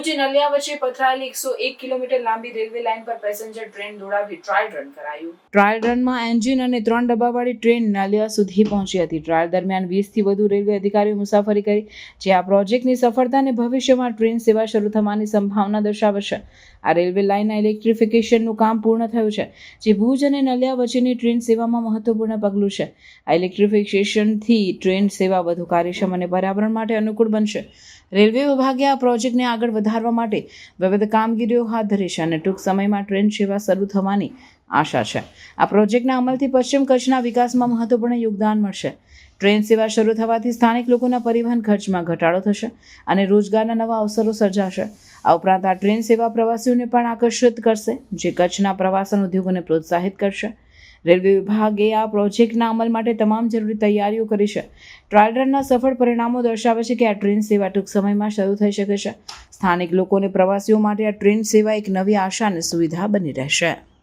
ભુજ નલિયા વચ્ચે પથરાયેલી એકસો એક કિલોમીટર લાંબી રેલવે લાઇન પર પેસેન્જર ટ્રેન દોડાવી ટ્રાયલ રન કરાયું. ટ્રાયલ રનમાં એન્જિન અને ત્રણ ડબ્બાવાળી ટ્રેન નલિયા સુધી પહોંચી હતી. ટ્રાયલ દરમિયાન વીસથી વધુ રેલવે અધિકારીઓ મુસાફરી કરી, જે આ પ્રોજેક્ટની સફળતા અને ભવિષ્યમાં ટ્રેન સેવા શરૂ થવાની સંભાવના દર્શાવે આ રેલવે લાઇનના ઇલેક્ટ્રિફિકેશનનું કામ પૂર્ણ થયું છે, જે ભુજ અને નલિયા વચ્ચેની ટ્રેન સેવામાં મહત્વપૂર્ણ પગલું છે. આ ઇલેક્ટ્રિફિકેશનથી ટ્રેન સેવા વધુ કાર્યક્ષમ અને પર્યાવરણ માટે અનુકૂળ બનશે. રેલવે વિભાગે આ પ્રોજેક્ટને આગળ વધારવા માટે વિવિધ કામગીરીઓ હાથ ધરી છે અને ટૂંક સમયમાં ટ્રેન સેવા શરૂ થવાની આશા છે. આ પ્રોજેક્ટના અમલથી પશ્ચિમ કચ્છના વિકાસમાં મહત્વપૂર્ણ યોગદાન મળશે. ટ્રેન સેવા શરૂ થવાથી સ્થાનિક લોકોના પરિવહન ખર્ચમાં ઘટાડો થશે અને રોજગારના નવા અવસરો સર્જાશે. આ ઉપરાંત આ ટ્રેન સેવા પ્રવાસીઓને પણ આકર્ષિત કરશે, જે કચ્છના પ્રવાસન ઉદ્યોગોને પ્રોત્સાહિત કરશે. રેલવે વિભાગે આ પ્રોજેક્ટના અમલ માટે તમામ જરૂરી તૈયારીઓ કરી છે. ટ્રાયલ રનના સફળ પરિણામો દર્શાવે છે કે આ ટ્રેન સેવા ટૂંક સમયમાં શરૂ થઈ શકે છે. સ્થાનિક લોકો અને પ્રવાસીઓ માટે આ ટ્રેન સેવા એક નવી આશા અને સુવિધા બની રહેશે.